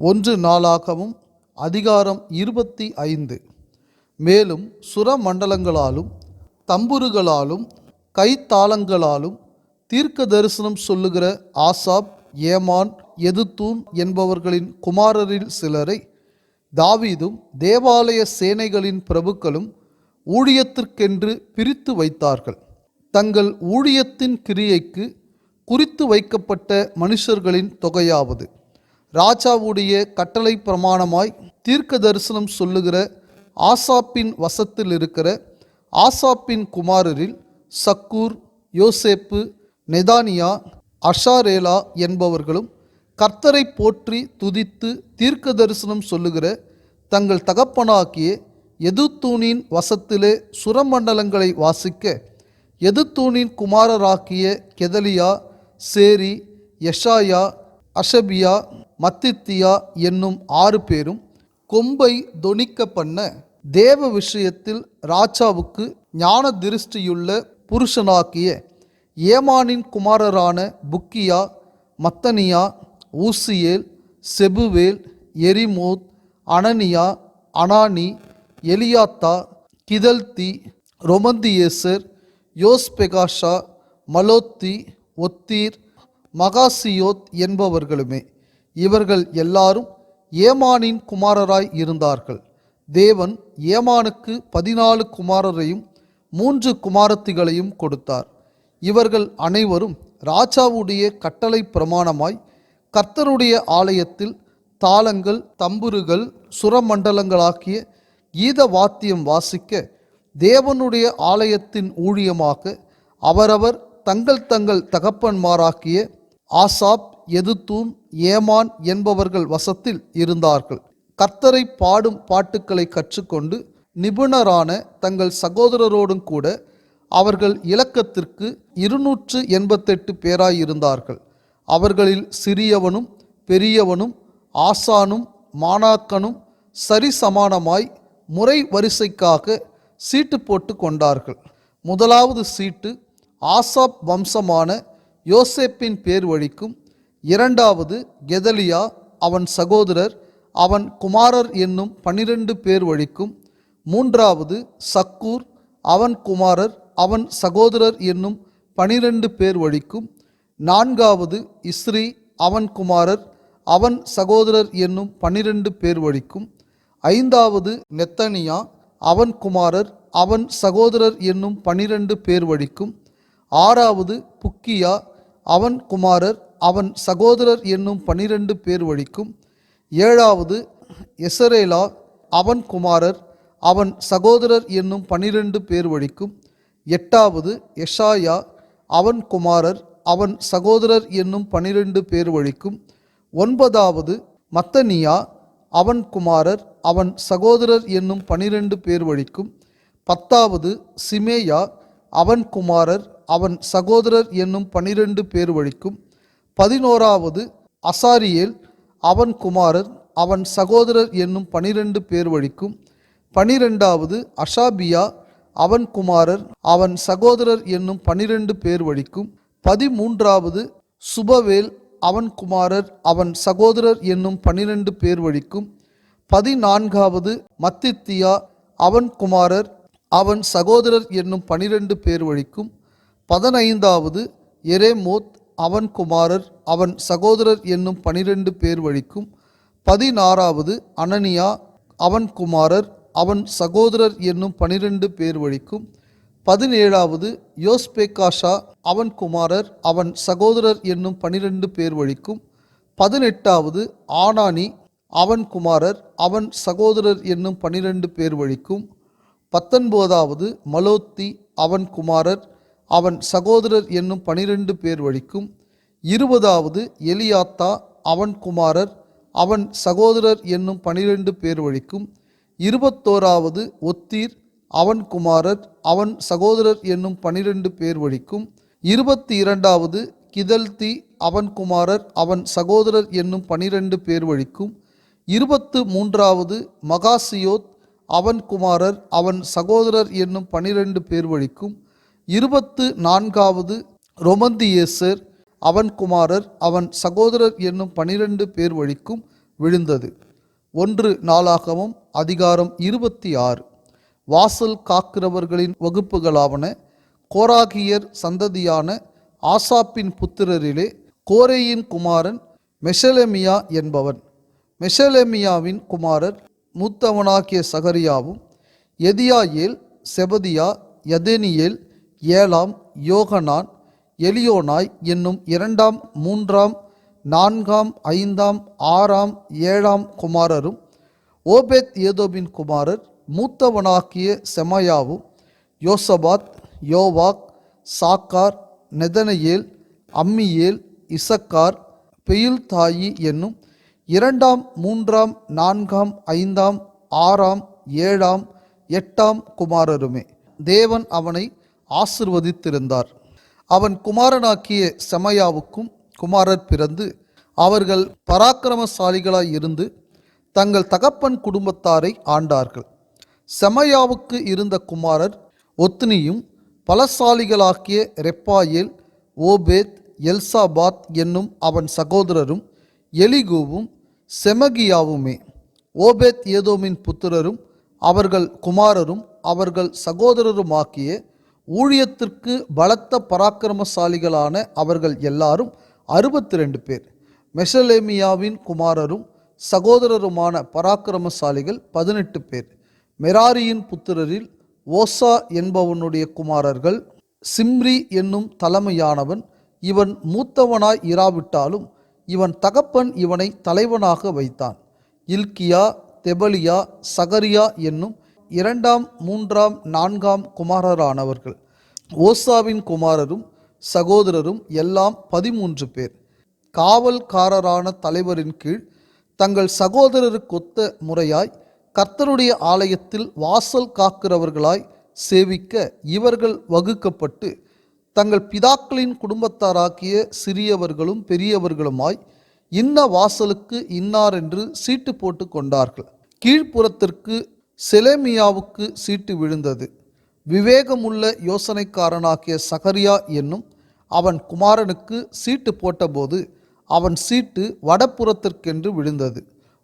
ஒன்று நாளாகவும் அதிகாரம் இருபத்தி ஐந்து. மேலும் சுரமண்டலங்களாலும் தம்புருகளாலும் கைத்தாளங்களாலும் தீர்க்க தரிசனம் சொல்லுகிற ஆசாப் ஏமான் எதுத்தூன் என்பவர்களின் குமாரரில் சிலரை தாவீதும் தேவாலய சேனைகளின் பிரபுக்களும் ஊழியத்திற்கென்று பிரித்து வைத்தார்கள். தங்கள் ஊழியத்தின் கிரியைக்கு குறித்து வைக்கப்பட்ட மனுஷர்களின் தொகையாவது. ராஜாவுடைய கட்டளை பிரமாணமாய் தீர்க்க தரிசனம் சொல்லுகிற ஆசாப்பின் வசத்தில் இருக்கிற ஆசாப்பின் குமாரரில் சக்கூர் யோசேப்பு நெதானியா அஷாரேலா என்பவர்களும் கர்த்தரை போற்றி துதித்து தீர்க்க தரிசனம் சொல்லுகிற தங்கள் தகப்பனாகிய எதுத்தூனின் வசத்திலே சுரமண்டலங்களை வாசிக்க எதுத்தூணின் குமாரராக்கிய கெதலியா சேரி யஷாயா அஷபியா மத்தித்தியா என்னும் ஆறு பேரும் கொம்பை தொனிக்க பண்ண தேவ விஷயத்தில் ராஜாவுக்கு ஞான திருஷ்டியுள்ள புருஷனாக்கிய ஏமானின் குமாரரான Bukkiah Mattaniah Uzziel Shebuel Jerimoth Hananiah Hanani Eliathah Giddalti Romamtiezer Joshbekashah Mallothi Hothir Mahazioth என்பவர்களுமே. இவர்கள் எல்லாரும் ஏமானின் குமாரராய் இருந்தார்கள். தேவன் ஏமானுக்கு பதினாலு குமாரரையும் மூன்று குமாரத்திகளையும் கொடுத்தார். இவர்கள் அனைவரும் ராஜாவுடைய கட்டளை பிரமாணமாய் கர்த்தருடைய ஆலயத்தில் தாளங்கள் தம்புருகள் சுரமண்டலங்களாக்கிய கீத வாத்தியம் வாசிக்க தேவனுடைய ஆலயத்தின் ஊழியமாக அவரவர் தங்கள் தங்கள் தகப்பன்மாராக்கிய ஆசாப் எதுத்தூன் ஏமான் என்பவர்கள் வசத்தில் இருந்தார்கள். கர்த்தரை பாடும் பாட்டுக்களை கற்றுக்கொண்டு நிபுணரான தங்கள் சகோதரரோடும் கூட அவர்கள் இலக்கத்திற்கு இருநூற்று எண்பத்தெட்டு பேராயிருந்தார்கள். அவர்களில் சிறியவனும் பெரியவனும் ஆசானும் மாணாக்கனும் சரிசமானமாய் முறை வரிசைக்காக சீட்டு போட்டு கொண்டார்கள். முதலாவது சீட்டு ஆசாப் வம்சமான யோசேப்பின் பேர் வழிக்கும் இரண்டாவது கெதலியா அவன் சகோதரர் அவன் குமாரர் என்னும் பனிரெண்டு பேர் வழிக்கும். மூன்றாவது சக்கூர் அவன் குமாரர் அவன் சகோதரர் என்னும் பனிரெண்டு பேர் வழிக்கும். நான்காவது இஸ்ரி அவன் குமாரர் அவன் சகோதரர் என்னும் பனிரெண்டு பேர் வழிக்கும். ஐந்தாவது நெத்தனியா அவன் குமாரர் அவன் சகோதரர் என்னும் பனிரெண்டு பேர் வழிக்கும். ஆறாவது புக்கியா அவன் குமாரர் அவன் சகோதரர் என்னும் பனிரெண்டு பேர் வழிக்கும் ஏழாவது எசரேலா அவன் குமாரர் அவன் சகோதரர் என்னும் பனிரெண்டு பேர் வழிக்கும் எட்டாவது எஷாயா அவன் குமாரர் அவன் சகோதரர் என்னும் பனிரெண்டு பேர் வழிக்கும் ஒன்பதாவது மத்தனியா அவன் குமாரர் அவன் சகோதரர் என்னும் பனிரெண்டு பேர் வழிக்கும் பத்தாவது சிமேயா அவன் குமாரர் அவன் சகோதரர் என்னும் பனிரெண்டு பேர் வழிக்கும் பதினோராவது அசாரியேல் அவன் குமாரர் அவன் சகோதரர் என்னும் பனிரெண்டு பேர் வழிக்கும். பனிரெண்டாவது அஷாபியா அவன் குமாரர் அவன் சகோதரர் என்னும் பனிரெண்டு பேர் வழிக்கும். பதிமூன்றாவது சுபவேல் அவன் குமாரர் அவன் சகோதரர் என்னும் பனிரெண்டு பேர் வழிக்கும். பதினான்காவது மத்தித்தியா அவன் குமாரர் அவன் சகோதரர் என்னும் பனிரெண்டு பேர் வழிக்கும். பதினைந்தாவது எரேமோத் அவன் குமாரர் அவன் சகோதரர் என்னும் பனிரெண்டு பேர் வழிக்கும். பதினாறாவது அனனியா அவன் குமாரர் அவன் சகோதரர் என்னும் பனிரெண்டு பேர் வழிக்கும். பதினேழாவது யோஸ்பேகாஷா அவன் குமாரர் அவன் சகோதரர் என்னும் பனிரெண்டு பேர் வழிக்கும். பதினெட்டாவது ஆனானி அவன் குமாரர் அவன் சகோதரர் என்னும் பனிரெண்டு பேர் வழிக்கும். பத்தொன்பதாவது மலோத்தி அவன் குமாரர் அவன் சகோதரர் என்னும் பனிரெண்டு பேர் வழிக்கும் இருபதாவது எலியாத்தா அவன் குமாரர் அவன் சகோதரர் என்னும் பனிரெண்டு பேர் வழிக்கும் இருபத்தோராவது ஒத்தீர் அவன் குமாரர் அவன் சகோதரர் என்னும் பனிரெண்டு பேர் வழிக்கும் இருபத்தி இரண்டாவது கிதல்தி அவன் குமாரர் அவன் சகோதரர் என்னும் பனிரெண்டு பேர் வழிக்கும் இருபத்து மூன்றாவது மகாசியோத் அவன் குமாரர் அவன் சகோதரர் என்னும் பனிரெண்டு பேர் வழிக்கும் இருபத்து நான்காவது ரொமந்தியேசர் அவன் குமாரர் அவன் சகோதரர் என்னும் பனிரெண்டு பேர் வழிக்கும் விழுந்தது. ஒன்று நாளாகவும் அதிகாரம் இருபத்தி ஆறு. வாசல் காக்கிறவர்களின் வகுப்புகளாவன கோராகியர் சந்ததியான ஆசாப்பின் புத்திரரிலே கோரேயின் குமாரன் மெஷலெமியா என்பவன். மெஷலெமியாவின் குமாரர் மூத்தவனாகிய சகரியாவும் எதியாயேல் செபதியா யதெனியேல் ஏழாம் யோகனான் எலியோனாய் என்னும் இரண்டாம் மூன்றாம் நான்காம் ஐந்தாம் ஆறாம் ஏழாம் குமாரரும் ஓபேத் ஏதோபின் குமாரர் மூத்தவனாகிய செமயாவும் யோசபாத் யோவாக் சாக்கார் நெதனையேல் அம்மியேல் இசக்கார் பெயில் தாயி என்னும் இரண்டாம் மூன்றாம் நான்காம் ஐந்தாம் ஆறாம் ஏழாம் எட்டாம் குமாரருமே. தேவன் அவனை ஆசிர்வதித்திருந்தார். அவன் குமாரனாக்கிய செமயாவுக்கும் குமாரர் பிறந்து அவர்கள் பராக்கிரமசாலிகளாய் இருந்து தங்கள் தகப்பன் குடும்பத்தாரை ஆண்டார்கள். செமயாவுக்கு இருந்த குமாரர் ஒத்னியும் பலசாலிகளாக்கிய ரெப்பாயேல் ஓபேத் எல்சாபாத் என்னும் அவன் சகோதரரும் எலிகூவும் செமகியாவுமே. ஓபேத் ஏதோமின் புத்திரரும் அவர்கள் குமாரரும் அவர்கள் சகோதரருமாக்கிய ஊழியத்திற்கு பலத்த பராக்கிரமசாலிகளான அவர்கள் எல்லாரும் அறுபத்தி ரெண்டு பேர். மெசலேமியாவின் குமாரரும் சகோதரருமான பராக்கிரமசாலிகள் பதினெட்டு பேர். மெராரியின் புத்திரரில் ஓசா என்பவனுடைய குமாரர்கள் சிம்ரி என்னும் தலைமையானவன் இவன் மூத்தவனாய் இராவிட்டாலும் இவன் தகப்பன் இவனை தலைவனாக வைத்தான். இல்கியா தெபலியா சகரியா என்னும் இரண்டாம் மூன்றாம் நான்காம் குமாரரானவர்கள். ஓசாவின் குமாரரும் சகோதரரும் எல்லாம் பதிமூன்று பேர். காவல்காரரான தலைவரின் கீழ் தங்கள் சகோதரருக்கொத்த முறையாய் கர்த்தருடைய ஆலயத்தில் வாசல் காக்கிறவர்களாய் சேவிக்க இவர்கள் வகுக்கப்பட்டு தங்கள் பிதாக்களின் குடும்பத்தாராக்கிய சிறியவர்களும் பெரியவர்களுமாய் இன்ன வாசலுக்கு இன்னார் என்று சீட்டு போட்டு கொண்டார்கள். கீழ்ப்புறத்திற்கு செலேமியாவுக்கு சீட்டு விழுந்தது. விவேகமுள்ள யோசனைக்காரனாகிய சகரியா என்னும் அவன் குமாரனுக்கு சீட்டு போட்டபோது அவன் சீட்டு வடப்புறத்திற்கென்று விழுந்தது.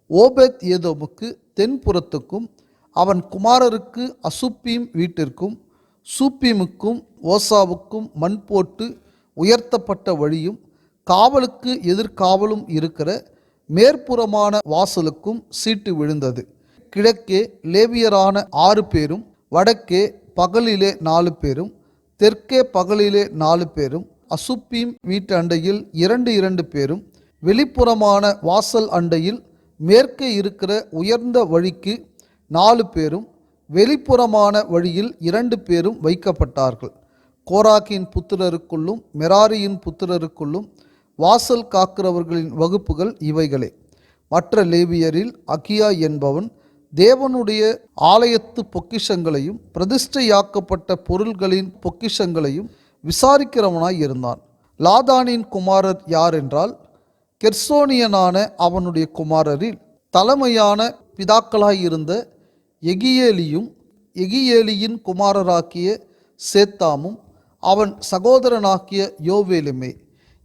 ஓபேத் ஏதோமுக்கு தென்புறத்துக்கும் அவன் குமாரருக்கு அசுப்பீம் வீட்டிற்கும் சூப்பீமுக்கும் ஓசாவுக்கும் மண் போட்டு உயர்த்தப்பட்ட வழியும் காவலுக்கு எதிர்காவலும் இருக்கிற மேற்புறமான வாசலுக்கும் சீட்டு விழுந்தது. கிழக்கே லேவியரான ஆறு பேரும் வடக்கே பகலிலே நாலு பேரும் தெற்கே பகலிலே நாலு பேரும் அசுப்பீம் வீட்டு அண்டையில் இரண்டு இரண்டு பேரும் வெளிப்புறமான வாசல் அண்டையில் மேற்கே இருக்கிற உயர்ந்த வழிக்கு நாலு பேரும் வெளிப்புறமான வழியில் இரண்டு பேரும் வைக்கப்பட்டார்கள். கோராக்கின் புத்திரருக்குள்ளும் மெராரியின் புத்திரருக்குள்ளும் வாசல் காக்கிறவர்களின் வகுப்புகள் இவைகளே. மற்ற லேவியரில் அகியா என்பவன் தேவனுடைய ஆலயத்து பொக்கிஷங்களையும் பிரதிஷ்டையாக்கப்பட்ட பொருள்களின் பொக்கிஷங்களையும் விசாரிக்கிறவனாய் இருந்தான். லாதானின் குமாரர் யார் என்றால் கெர்சோனியனான அவனுடைய குமாரரில் தலைமையான பிதாக்களாய் இருந்த எகியேலியும் எகியேலியின் குமாரராக்கிய சேத்தாமும் அவன் சகோதரனாக்கிய யோவேலுமே.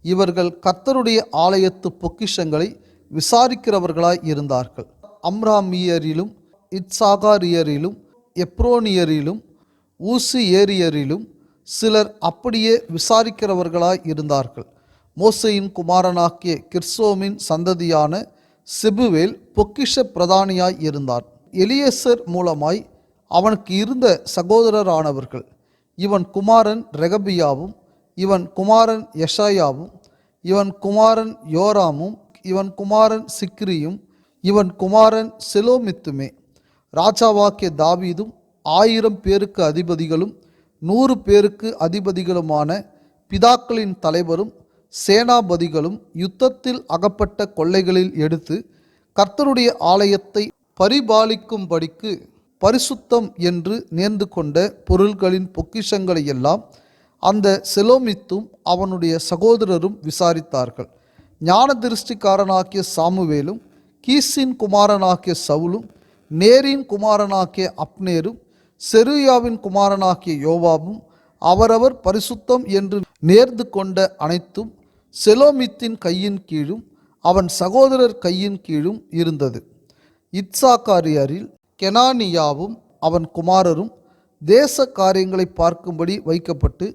இவர்கள் கர்த்தருடைய ஆலயத்து பொக்கிஷங்களை விசாரிக்கிறவர்களாய் இருந்தார்கள். அம்ராமியரிலும் இட்சாகாரியரிலும் எப்ரோனியரிலும் ஊசு ஏரியரிலும் சிலர் அப்படியே விசாரிக்கிறவர்களாய் இருந்தார்கள். மோசையின் குமாரனாக்கிய கிர்சோமின் சந்ததியான செபுவேல் பொக்கிஷ பிரதானியாய் இருந்தான். எலியேசர் மூலமாய் அவனுக்கு இருந்த சகோதரரானவர்கள் இவன் குமாரன் ரெகபியாவும் இவன் குமாரன் யஷாயாவும் இவன் குமாரன் யோராமும் இவன் குமாரன் சிக்ரியும் இவன் குமாரன் செலோமித்துமே. ராஜாவாக்கிய தாவீதும் ஆயிரம் பேருக்கு அதிபதிகளும் நூறு பேருக்கு அதிபதிகளுமான பிதாக்களின் தலைவரும் சேனாபதிகளும் யுத்தத்தில் அகப்பட்ட கொள்ளைகளில் எடுத்து கர்த்தருடைய ஆலயத்தை பரிபாலிக்கும்படிக்கு பரிசுத்தம் என்று நேர்ந்து கொண்ட பொருள்களின் பொக்கிஷங்களை எல்லாம் அந்த செலோமித்தும் அவனுடைய சகோதரரும் விசாரித்தார்கள். ஞான திருஷ்டிக்காரனாகிய சாமுவேலும் கீஸின் குமாரனாகிய சவுலும் நேரின் குமாரனாகிய அப்னேரும் செருயாவின் குமாரனாகிய யோவாவும் அவரவர் பரிசுத்தம் என்று நேர்ந்து கொண்ட அனைத்தும் செலோமித்தின் கையின் கீழும் அவன் சகோதரர் கையின் கீழும் இருந்தது. இட்சாக்காரியரில் கெனானியாவும் அவன் குமாரரும் தேச காரியங்களை பார்க்கும்படி வைக்கப்பட்டு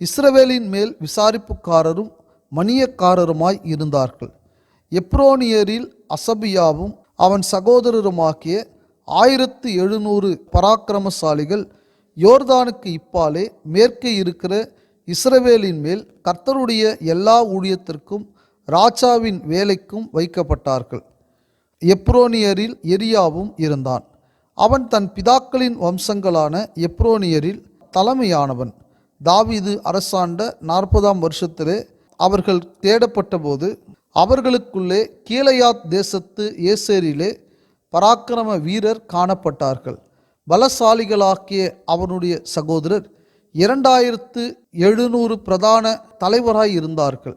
இஸ்ரவேலின் மேல் விசாரிப்புக்காரரும் மணியக்காரருமாய் இருந்தார்கள். எப்ரோனியரில் அசபியாவும் அவன் சகோதரருமாகிய ஆயிரத்து எழுநூறு பராக்கிரமசாலிகள் யோர்தானுக்கு இப்பாலே மேற்கே இருக்கிற இஸ்ரவேலின் மேல் கர்த்தருடைய எல்லா ஊழியத்திற்கும் ராஜாவின் வேலைக்கும் வைக்கப்பட்டார்கள். எப்ரோனியரில் எரியாவும் இருந்தான். அவன் தன் பிதாக்களின் வம்சங்களான எப்ரோனியரில் தலைமையானவன். தாவீது அரசாண்ட நாற்பதாம் வருஷத்திலே அவர்கள் தேடப்பட்டபோது அவர்களுக்குள்ளே கீழையாத் தேசத்து ஏசேரிலே பராக்கிரம வீரர் காணப்பட்டார்கள். பலசாலிகளாக்கிய அவனுடைய சகோதரர் இரண்டாயிரத்து எழுநூறு பிரதான தலைவராய் இருந்தார்கள்.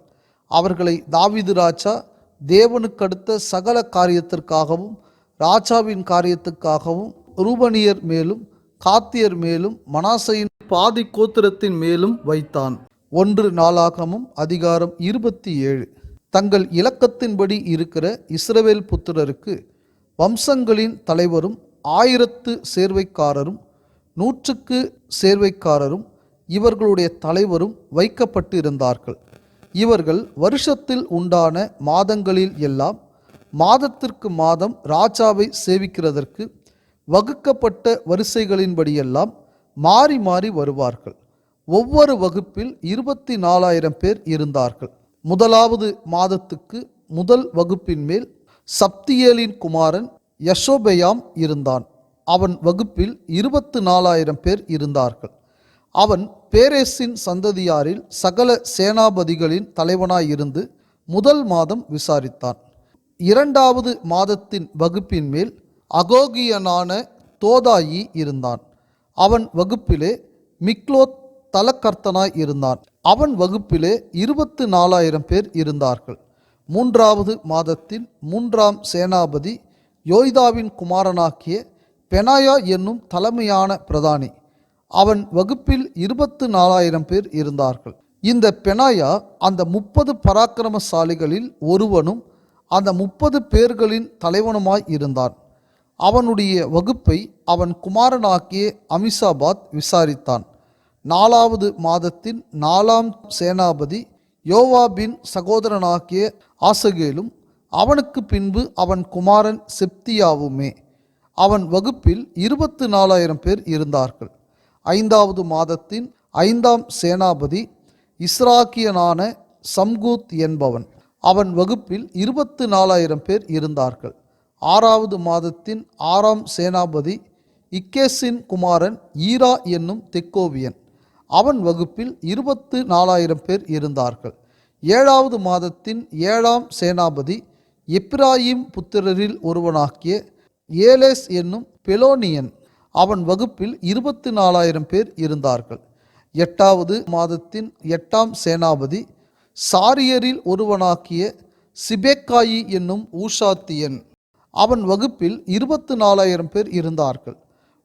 அவர்களை தாவிது ராஜா தேவனுக்கடுத்த சகல காரியத்திற்காகவும் ராஜாவின் காரியத்துக்காகவும் ரூபனியர் மேலும் காத்தியர் மேலும் மனாசையின் பாதி கோத்திரத்தின் மேலும் வைத்தான். ஒன்று நாளாகமும் அதிகாரம் இருபத்தி ஏழு. தங்கள் இலக்கத்தின்படி இருக்கிற இஸ்ரவேல் புத்திரருக்கு வம்சங்களின் தலைவரும் ஆயிரத்து சேர்வைக்காரரும் நூற்றுக்கு சேர்வைக்காரரும் இவர்களுடைய தலைவரும் வைக்கப்பட்டு இருந்தார்கள் இவர்கள் வருஷத்தில் உண்டான மாதங்களில் எல்லாம் மாதத்திற்கு மாதம் ராஜாவை சேவிக்கிறதற்கு வகுக்கப்பட்ட வரிசைகளின்படியெல்லாம் மாறி மாறி வருவார்கள். ஒவ்வொரு வகுப்பில் இருபத்தி நாலாயிரம் பேர் இருந்தார்கள். முதலாவது மாதத்துக்கு முதல் வகுப்பின் மேல் சப்தியேலின் குமாரன் யசோபெயாம் இருந்தான். அவன் வகுப்பில் இருபத்து நாலாயிரம் பேர் இருந்தார்கள். அவன் பேரேசின் சந்ததியாரில் சகல சேனாபதிகளின் தலைவனாயிருந்து முதல் மாதம் விசாரித்தான். இரண்டாவது மாதத்தின் வகுப்பின் மேல் அகோகியனான தோதாயி இருந்தான். அவன் வகுப்பிலே மிக்லோத் தலக்கர்த்தனாய் இருந்தான். அவன் வகுப்பிலே இருபத்து நாலாயிரம் பேர் இருந்தார்கள். மூன்றாவது மாதத்தில் மூன்றாம் சேனாபதி யோய்தாவின் குமாரனாக்கிய பெனாயா என்னும் தலைமையான பிரதானி. அவன் வகுப்பில் இருபத்து நாலாயிரம் பேர் இருந்தார்கள். இந்த பெனாயா அந்த முப்பது பராக்கிரமசாலிகளில் ஒருவனும் அந்த முப்பது பேர்களின் தலைவனுமாய் இருந்தான். அவனுடைய வகுப்பை அவன் குமாரனாக்கிய அமிசாபாத் விசாரித்தான். நாலாவது மாதத்தின் நாலாம் சேனாபதி யோவாபின் சகோதரனாகிய ஆசகேலும் அவனுக்கு பின்பு அவன் குமாரன் செப்தியாவுமே. அவன் வகுப்பில் இருபத்து நாலாயிரம் பேர் இருந்தார்கள். ஐந்தாவது மாதத்தின் ஐந்தாம் சேனாபதி இஸ்ராக்கியனான சம்கூத் என்பவன். அவன் வகுப்பில் இருபத்து நாலாயிரம் பேர் இருந்தார்கள். ஆறாவது மாதத்தின் ஆறாம் சேனாபதி இக்கேசின் குமாரன் ஈரா என்னும் தெக்கோவியன். அவன் வகுப்பில் இருபத்து நாலாயிரம் பேர் இருந்தார்கள். ஏழாவது மாதத்தின் ஏழாம் சேனாபதி எப்ராயிம் புத்திரரில் ஒருவனாகிய ஏலேஸ் என்னும் பெலோனியன் அவன் வகுப்பில் இருபத்து நாலாயிரம் பேர் இருந்தார்கள். எட்டாவது மாதத்தின் எட்டாம் சேனாபதி சாரியரில் ஒருவனாக்கிய சிபேக்காயி என்னும் ஊஷாத்தியன் அவன் வகுப்பில் இருபத்து நாலாயிரம் பேர் இருந்தார்கள்.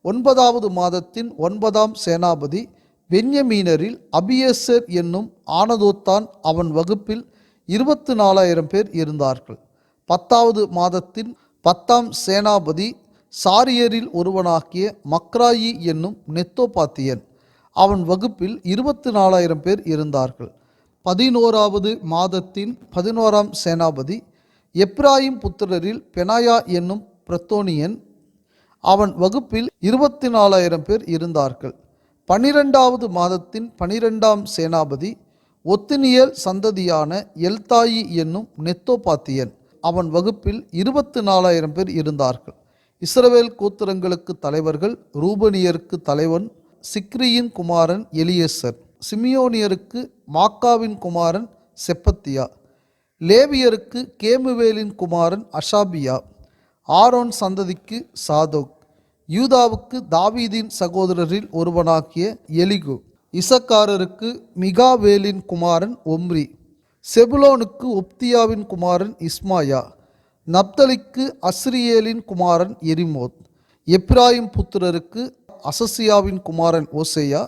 ஒன்பதாவது மாதத்தின் ஒன்பதாம் சேனாபதி பென்யமீனரில் அபியேசர் என்னும் ஆனதோத்தான் அவன் வகுப்பில் இருபத்து நாலாயிரம் பேர் இருந்தார்கள். பத்தாவது மாதத்தின் பத்தாம் சேனாபதி சாரியரில் ஒருவனாகிய மக்ராயி என்னும் நெத்தோபாத்தியன் அவன் வகுப்பில் இருபத்து நாலாயிரம் பேர் இருந்தார்கள். பதினோராவது மாதத்தின் பதினோராம் சேனாபதி எப்ராயிம் புத்திரரில் பெனாயா என்னும் பிரத்தோனியன் அவன் வகுப்பில் இருபத்தி நாலாயிரம் பேர் இருந்தார்கள். பனிரெண்டாவது மாதத்தின் பனிரெண்டாம் சேனாபதி ஒத்தினியல் சந்ததியான எல்தாயி என்னும் நெத்தோபாத்தியன். அவன் வகுப்பில் இருபத்து நாலாயிரம் பேர் இருந்தார்கள். இஸ்ரவேல் கூத்திரங்களுக்கு தலைவர்கள் ரூபனியருக்கு தலைவன் சிக்ரியின் குமாரன் எலியேசர் சிமியோனியருக்கு மாக்காவின் குமாரன் செப்பத்தியா லேவியருக்கு கேமுவேலின் குமாரன் அஷாபியா ஆரோன் சந்ததிக்கு சாதோக் யூதாவுக்கு தாவீதின் சகோதரரில் ஒருவனாகிய எலிகு இசக்காரருக்கு மிகாவேலின் குமாரன் ஒம்ரி செபுலோனுக்கு ஒப்தியாவின் குமாரன் இஸ்மாயா நப்தலிக்கு அஸ்ரியேலின் குமாரன் எரிமோத் எப்ராயிம் புத்திரருக்கு அசசியாவின் குமாரன் ஓசையா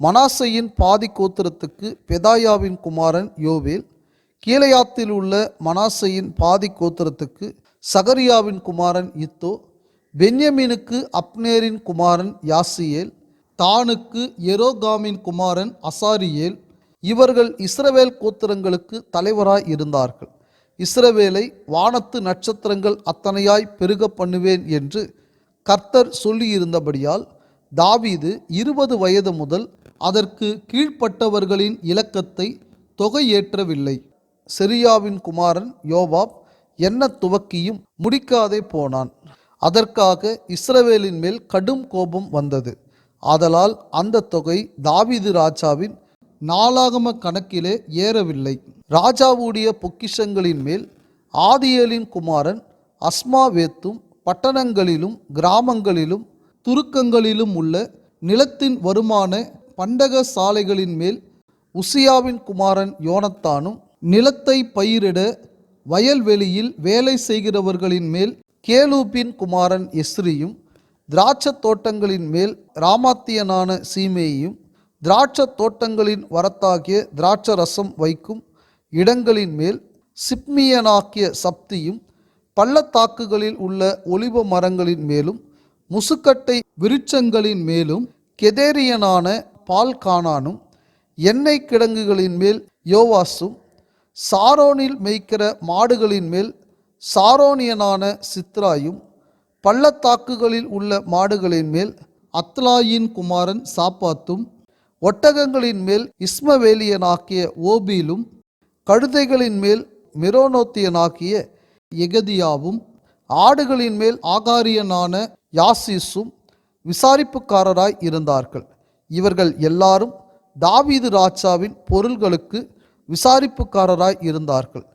மனாசையின் பாதி கோத்திரத்துக்கு பெதாயாவின் குமாரன் யோவேல் கீழையாத்தில் உள்ள மனாசையின் பாதி கோத்திரத்துக்கு சகரியாவின் குமாரன் இத்தோ பென்யமீனுக்கு அப்னேரின் குமாரன் யாசியேல் தானுக்கு எரோகாமின் குமாரன் அசாரியேல் இவர்கள் இஸ்ரவேல் கோத்திரங்களுக்கு தலைவராய் இருந்தார்கள். இஸ்ரவேலை வானத்து நட்சத்திரங்கள் அத்தனையாய் பெருக பண்ணுவேன் என்று கர்த்தர் சொல்லியிருந்தபடியால் தாவீது இருபது வயது முதல் அதற்கு கீழ்ப்பட்டவர்களின் இலக்கத்தை தொகையேற்றவில்லை. செரியாவின் குமாரன் யோபாப் என்ன துவக்கியும் முடிக்காதே போனான். அதற்காக இஸ்ரவேலின் மேல் கடும் கோபம் வந்தது. ஆதலால் அந்த தொகை தாவீது ராஜாவின் நாளாகம கணக்கிலே ஏறவில்லை. ராஜாவுடைய பொக்கிஷங்களின் மேல் ஆதியேலின் குமாரன் அஸ்மாவேத்தும் பட்டணங்களிலும் கிராமங்களிலும் துருக்கங்களிலும் உள்ள நிலத்தின் வருமான பண்டக சாலைகளின் மேல் உசியாவின் குமாரன் யோனத்தானும் நிலத்தை பயிரிட வயல்வெளியில் வேலை செய்கிறவர்களின் மேல் கேலூப்பின் குமாரன் எஸ்ரியும் திராட்சத் தோட்டங்களின் மேல் ராமாத்தியனான சீமேயும் திராட்சத் தோட்டங்களின் வரத்தாகிய திராட்ச ரசம் வைக்கும் இடங்களின் மேல் சிப்மியனாக்கிய சப்தியும் பள்ளத்தாக்குகளில் உள்ள ஒலிவ மரங்களின் மேலும் முசுக்கட்டை விருட்சங்களின் மேலும் கெதேரியனான பால்கானானும் எண்ணெய் கிடங்குகளின் மேல் யோவாசும் சாரோனில் மேய்க்கிற மாடுகளின் மேல் சாரோனியனான சித்ராயும் பள்ளத்தாக்குகளில் உள்ள மாடுகளின் மேல் அத்லாயின் குமாரன் சாப்பாத்தும் ஒட்டகங்களின் மேல் இஸ்மவேலியனாக்கிய ஓபீலும் கழுதைகளின் மேல் மிரோனோத்தியனாக்கிய எகதியாவும் ஆடுகளின் மேல் ஆகாரியனான யாசிஸும் விசாரிப்புக்காரராய் இருந்தார்கள். இவர்கள் எல்லாரும் தாவீது ராஜாவின் பொருள்களுக்கு விசாரிப்புக்காரராய் இருந்தார்கள்.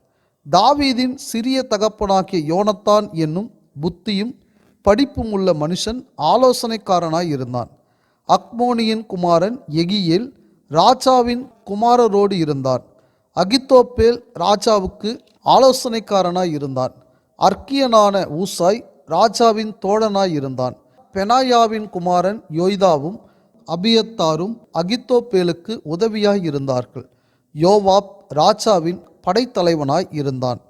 தாவீதின் சிறிய தகப்பனாகிய யோனத்தான் என்னும் புத்தியும் படிப்பும் உள்ள மனுஷன் ஆலோசனைக்காரனாய் இருந்தான். அக்மோனியின் குமாரன் எகியேல் ராஜாவின் குமாரரோடு இருந்தான். அகித்தோப்பேல் ராஜாவுக்கு ஆலோசனைக்காரனாய் இருந்தான். அர்க்கியனான ஊசாய் ராஜாவின் தோழனாய் இருந்தான். பெனாயாவின் குமாரன் யோய்தாவும் அபியத்தாரும் அகித்தோப்பேலுக்கு உதவியாய் இருந்தார்கள். யோவாப் ராஜாவின் படைத்தலைவனாய் இருந்தான்.